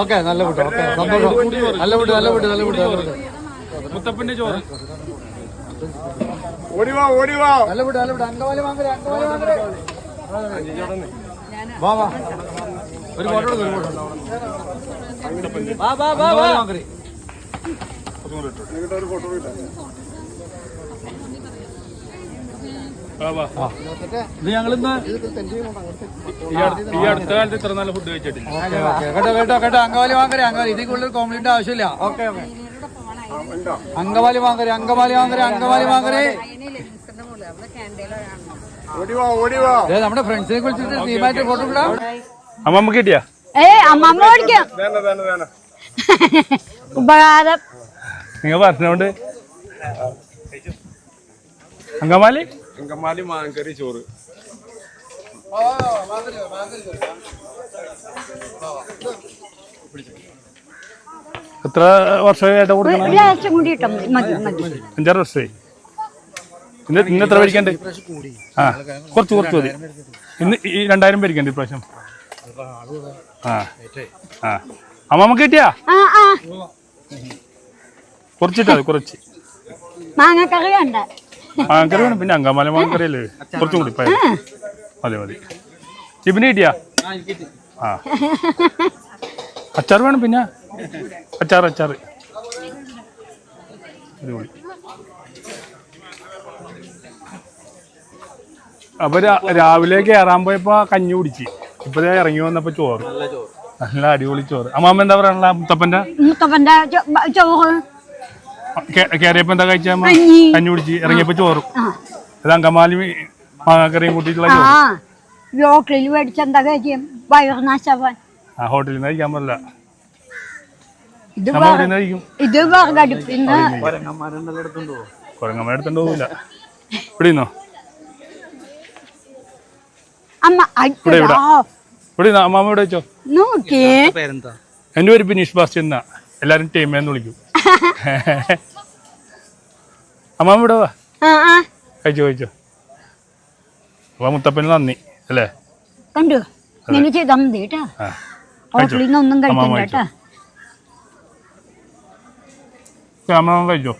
Okay നല്ല food okay. സന്തോഷം. നല്ല ഫുഡ് നല്ല ഫുഡ് നല്ല ഫുഡ് നല്ല ഫുഡ് മുത്തപ്പന്റെ ചോറ്. ഓടിവാ ഓടിവാ നല്ല ഫുഡ് നല്ല ഫുഡ്. അങ്കമാലി വാങ്ങരെ അങ്കമാലി വാങ്ങരെ വാ വാ. ഒരു ഫോട്ടോ എടുക്ക്, ഒരു ഫോട്ടോ. വാ വാ വാ വാ. വാങ്ങരെ ഒരു ഫോട്ടോ കിട്ടാം. ഇത് ഞങ്ങളിന്ന് ഈ അടുത്ത ഈ അടുത്ത കാലത്ത് ഇത്ര നല്ല ഫുഡ് കഴിച്ചിട്ടില്ല. കേട്ടോ കേട്ടോ കേട്ടോ. വാങ്ങരെ ഇതിൽ കൂടുതൽ കോംപ്ലിമെന്റ് ആവശ്യമില്ല. ഓക്കെ അങ്കമാലി വാങ്ങരെ അങ്കമാലി വാങ്ങരെ ദേ, നമ്മുടെ ഫ്രണ്ട്സിനെ കുറിച്ചിട്ട് ടീമായിട്ട് ഫോട്ടോ ഇടാം. അമ്മമ്മ കിട്ടിയാ? ഏ അമ്മമ്മ ഓടിക്കാം ഉപകാരം. നിങ്ങൾ പറഞ്ഞോണ്ട്. അങ്കമാലി? അങ്കമാലി മാങ്കറി ചോറ്. എത്ര വർഷമായിട്ട് കൊടുക്കണം? അഞ്ചാറ് വർഷമായി. ഇന്ന് ഇന്ന് എത്ര പേരിക്കണ്ട്? ആ കുറച്ച് കുറച്ച് മതി. ഇന്ന് ഈ രണ്ടായിരം പേരിക്കണ്ട് ഇപ്രാവശ്യം. ആ ആ. അമ്മമ്മ കിട്ടിയാ? ആ ആ. കുറച്ചിട്ടാ കുറച്ച്. മാങ്ങക്കറി ഉണ്ട് മാങ്കറി വേണം. പിന്നെ അങ്കമാല മാങ്കറി അല്ലേ കുറച്ചും കൂടി പയ മതി മതി. ചിപ്പിന് കിട്ടിയാ? ആ അച്ചാർ വേണം പിന്നെ? അച്ചാർ അച്ചാർ അടിപൊളി. അപ്പൊ രാവിലെ കയറാൻ പോയപ്പോ കഞ്ഞി കുടിച്ച്. ഇപ്പൊ ദേ ഇറങ്ങി വന്നപ്പോ ചോറ്. നല്ല അടിപൊളി ചോറ്. അമ്മാമ്മ എന്താ പറയാനുള്ള? മുത്തപ്പന്റെ? മുത്തപ്പന്റെ ചോറ് കയറിയപ്പോ എന്താ കഴിച്ച കഞ്ഞി. കുടിച്ച് ഇറങ്ങിയപ്പോ ചോറും. അതാ ഇത് അങ്കമാലി മാങ്ങാക്കറിയും കൂട്ടിയിട്ടുള്ള ഹോട്ടലിൽ മേടിച്ച എന്താ കഴിക്കും വയറുനാശാവാൻ ആ ഹോട്ടലിൽ നിന്ന് കഴിക്കാൻ പറ്റില്ല. ഇത് നമ്മൾ ഇവിടെ നിന്ന് കഴിക്കും. ഇത് വിറകടുപ്പിന്ന് കുരങ്ങമ്മ എടുത്തോണ്ട്? പോകില്ല ഇവിടെ നിന്നോ അമ്മ ഇവിടെ, ഇവിടെ. ഇവിടെ അമ്മാമ്മ ഇവിടെ വെച്ചോ? നോക്കിയേ. എന്റെ പേര് ബിനീഷ് ബാസ്റ്റ്യൻ എന്നാ എല്ലാരും ടീമേന്ന് വിളിക്കും. അമ്മാമ്മ ഇവിടെ വാ. കഴിച്ചോ കഴിച്ചോ. അപ്പൊ മുത്തപ്പന് നന്ദി അല്ലേ? കണ്ടു? ഇങ്ങനെ ചെയ്താൽ മതി കേട്ടോ. ആ ഹോട്ടലിൽ നിന്ന് ഒന്നും കഴിക്കണ്ട കേട്ടോ. കഴിച്ചോ.